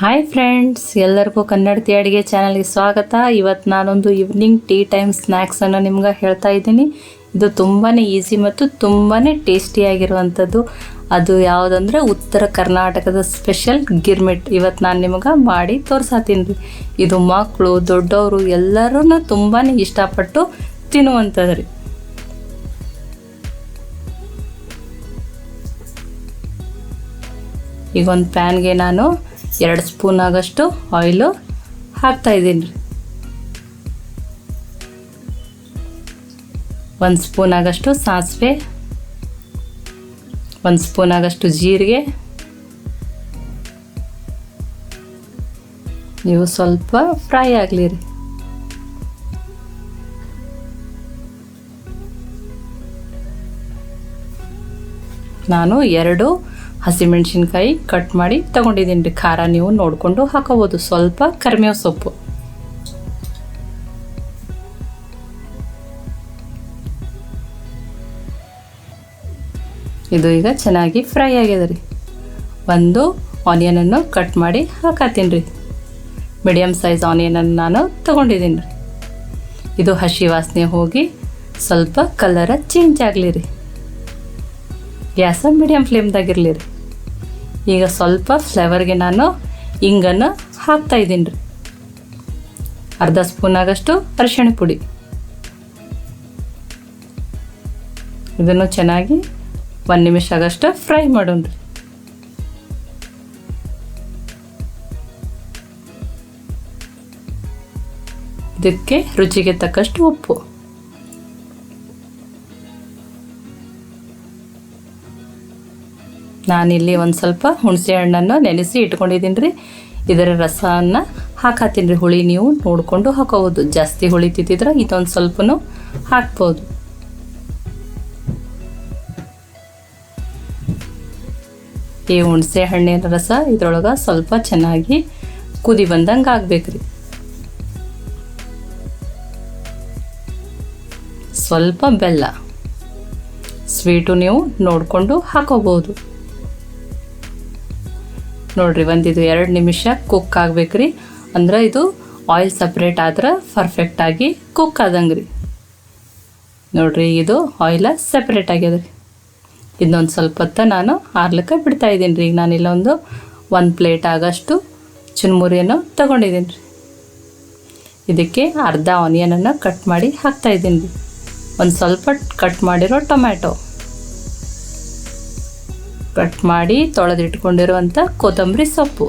Hi friends ಎಲ್ಲರಿಗೂ ಕನ್ನಡತಿ ಅಡುಗೆ ಚಾನಲ್ಗೆ ಸ್ವಾಗತ. ಇವತ್ತು ನಾನೊಂದು ಈವ್ನಿಂಗ್ ಟೀ ಟೈಮ್ ಸ್ನ್ಯಾಕ್ಸನ್ನು ನಿಮ್ಗೆ ಹೇಳ್ತಾ ಇದ್ದೀನಿ. ಇದು ತುಂಬಾ ಈಸಿ ಮತ್ತು ತುಂಬಾ ಟೇಸ್ಟಿಯಾಗಿರುವಂಥದ್ದು ಅದು ಯಾವುದಂದ್ರೆ ಉತ್ತರ ಕರ್ನಾಟಕದ ಸ್ಪೆಷಲ್ ಗಿರ್ಮಿಟ್. ಇವತ್ತು ನಾನು ನಿಮ್ಗೆ ಮಾಡಿ ತೋರ್ಸಾತೀನಿ. ರೀ ಇದು ಮಕ್ಕಳು ದೊಡ್ಡವರು ಎಲ್ಲರೂ ತುಂಬಾ ಇಷ್ಟಪಟ್ಟು ತಿನ್ನುವಂಥದ್ದು ರೀ. ಈಗ ಒಂದು ಪ್ಯಾನ್ಗೆ ನಾನು ಎರಡು ಸ್ಪೂನ್ ಆಗಷ್ಟು ಆಯಿಲು ಹಾಕ್ತಾ ಇದ್ದೀನಿ. ರೀ ಒಂದು ಸ್ಪೂನ್ ಆಗಷ್ಟು ಸಾಸಿವೆ, ಒಂದು ಸ್ಪೂನ್ ಆಗಷ್ಟು ಜೀರಿಗೆ. ನೀವು ಸ್ವಲ್ಪ ಫ್ರೈ ಆಗಲಿ ರೀ ನಾನು ಎರಡು ಹಸಿಮೆಣಸಿನ್ಕಾಯಿ ಕಟ್ ಮಾಡಿ ತಗೊಂಡಿದ್ದೀನಿ ರೀ. ಖಾರ ನೀವು ನೋಡಿಕೊಂಡು ಹಾಕೋಬೋದು. ಸ್ವಲ್ಪ ಕರಿಮೇವು ಸೊಪ್ಪು. ಇದು ಈಗ ಚೆನ್ನಾಗಿ ಫ್ರೈ ಆಗ್ಯದ ರೀ. ಒಂದು ಆನಿಯನನ್ನು ಕಟ್ ಮಾಡಿ ಹಾಕತ್ತೀನಿ ರೀ. ಮೀಡಿಯಮ್ ಸೈಜ್ ಆನಿಯನನ್ನು ನಾನು ತಗೊಂಡಿದ್ದೀನಿ ರೀ. ಇದು ಹಸಿ ವಾಸನೆ ಹೋಗಿ ಸ್ವಲ್ಪ ಕಲರ ಚೇಂಜ್ ಆಗಲಿ ರೀ. ಗ್ಯಾಸ ಮೀಡಿಯಮ್ ಫ್ಲೇಮ್ದಾಗಿರಲಿ ರೀ. ಈಗ ಸ್ವಲ್ಪ ಫ್ಲೇವರ್ಗೆ ನಾನು ಹಿಂಗನ್ನು ಹಾಕ್ತಾ ಇದ್ದೀನಿ ರೀ. ಅರ್ಧ ಸ್ಪೂನ್ ಆಗಷ್ಟು ಅರಿಶಿಣ ಪುಡಿ. ಇದನ್ನು ಚೆನ್ನಾಗಿ ಒಂದು ನಿಮಿಷ ಆಗಷ್ಟು ಫ್ರೈ ಮಾಡೋಣ ರೀ. ಇದಕ್ಕೆ ರುಚಿಗೆ ತಕ್ಕಷ್ಟು ಉಪ್ಪು. ನಾನಿಲ್ಲಿ ಒಂದು ಸ್ವಲ್ಪ ಹುಣಸೆ ಹಣ್ಣನ್ನು ನೆನೆಸಿ ಇಟ್ಕೊಂಡಿದ್ದೀನಿ ರೀ. ಇದರ ರಸವನ್ನು ಹಾಕತ್ತೀನಿ ರೀ. ಹುಳಿ ನೀವು ನೋಡಿಕೊಂಡು ಹಾಕೋಬೋದು. ಜಾಸ್ತಿ ಹುಳಿ ತಿಂತಿದ್ರೆ ಇದೊಂದು ಸ್ವಲ್ಪನೂ ಹಾಕ್ಬೋದು. ಈ ಹುಣಸೆ ಹಣ್ಣಿನ ರಸ ಇದ್ರೊಳಗೆ ಸ್ವಲ್ಪ ಚೆನ್ನಾಗಿ ಕುದಿ ಬಂದಂಗೆ ಆಗ್ಬೇಕ್ರಿ ಸ್ವಲ್ಪ ಬೆಲ್ಲ ಸ್ವೀಟು ನೀವು ನೋಡಿಕೊಂಡು ಹಾಕೋಬೋದು. ನೋಡ್ರಿ ಇದು ಎರಡು ನಿಮಿಷ ಕುಕ್ ಆಗ್ಬೇಕ್ರಿ. ಅಂದ್ರೆ ಇದು ಆಯಿಲ್ ಸಪ್ರೇಟ್ ಆದ್ರೆ ಪರ್ಫೆಕ್ಟಾಗಿ ಕುಕ್ ಆದಂಗೆ ರೀ ನೋಡ್ರಿ, ಇದು ಆಯಿಲ ಸಪ್ರೇಟ್ ಆಗ್ಯದ ರೀ ಇದನ್ನೊಂದು ಸ್ವಲ್ಪ ಹೊತ್ತು ನಾನು ಆರ್ಲಕ್ಕೆ ಬಿಡ್ತಾ ಇದ್ದೀನಿ ರೀ ನಾನು ಇಲ್ಲೊಂದು ಒಂದು ಪ್ಲೇಟ್ ಆಗೋಷ್ಟು ಚುನ್ಮುರಿಯನ್ನು ತಗೊಂಡಿದ್ದೀನಿ ರೀ ಇದಕ್ಕೆ ಅರ್ಧ ಆನಿಯನನ್ನು ಕಟ್ ಮಾಡಿ ಹಾಕ್ತಾ ಇದ್ದೀನಿ ರೀ ಒಂದು ಸ್ವಲ್ಪ ಕಟ್ ಮಾಡಿರೋ ಟೊಮ್ಯಾಟೊ. ಕಟ್ ಮಾಡಿ ತೊಳೆದಿಟ್ಕೊಂಡಿರುವಂಥ ಕೊತ್ತಂಬರಿ ಸೊಪ್ಪು.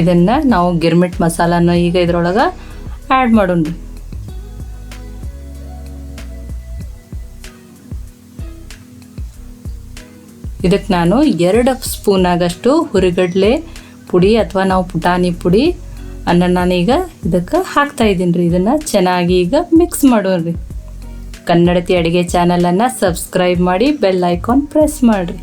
ಇದನ್ನು ನಾವು ಗಿರ್ಮಿಟ್ ಮಸಾಲಾನ ಈಗ ಇದ್ರೊಳಗೆ ಆ್ಯಡ್ ಮಾಡೋಣ. ಇದಕ್ಕೆ ನಾನು ಎರಡು ಸ್ಪೂನ್ ಆಗಷ್ಟು ಹುರಿಗಡ್ಲೆ ಪುಡಿ ಅಥವಾ ನಾವು ಪುಟಾಣಿ ಪುಡಿ ಅನ್ನ ನಾನೀಗ ಇದಕ್ಕೆ ಹಾಕ್ತಾ ಇದ್ದೀನಿ ರೀ. ಇದನ್ನು ಚೆನ್ನಾಗಿ ಈಗ ಮಿಕ್ಸ್ ಮಾಡೋಣ ಕನ್ನಡತಿ ಅಡುಗೆ ಚಾನಲನ್ನು ಸಬ್ಸ್ಕ್ರೈಬ್ ಮಾಡಿ ಬೆಲ್ ಐಕಾನ್ ಪ್ರೆಸ್ ಮಾಡಿರಿ.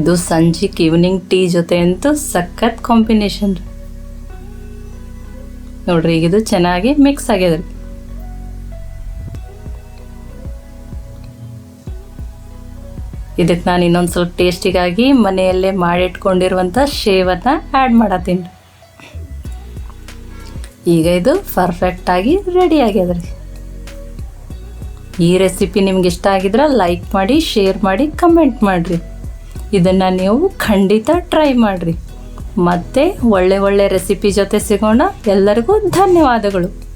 ಇದು ಸಂಜೆಗೆ ಈವ್ನಿಂಗ್ ಟೀ ಜೊತೆ ಅಂತೂ ಸಖತ್ ಕಾಂಬಿನೇಷನ್ ರೀ. ನೋಡ್ರಿ, ಈಗ ಇದು ಚೆನ್ನಾಗಿ ಮಿಕ್ಸ್ ಆಗ್ಯದ ರೀ ಇದಕ್ಕೆ ನಾನು ಇನ್ನೊಂದು ಸ್ವಲ್ಪ ಟೇಸ್ಟಿಗಾಗಿ ಮನೆಯಲ್ಲೇ ಮಾಡಿಟ್ಕೊಂಡಿರುವಂಥ ಶೇವನ್ನು ಆ್ಯಡ್ ಮಾಡತ್ತೀನಿ. ಈಗ ಇದು ಪರ್ಫೆಕ್ಟಾಗಿ ರೆಡಿ ಆಗ್ಯದ ರೀ ಈ ರೆಸಿಪಿ ನಿಮ್ಗೆ ಇಷ್ಟ ಆಗಿದ್ರೆ ಲೈಕ್ ಮಾಡಿ ಶೇರ್ ಮಾಡಿ ಕಮೆಂಟ್ ಮಾಡಿರಿ. ಇದನ್ನು ನೀವು ಖಂಡಿತ ಟ್ರೈ ಮಾಡಿರಿ. ಮತ್ತೆ ಒಳ್ಳೆ ಒಳ್ಳೆ ರೆಸಿಪಿ ಜೊತೆ ಸಿಗೋಣ. ಎಲ್ಲರಿಗೂ ಧನ್ಯವಾದಗಳು.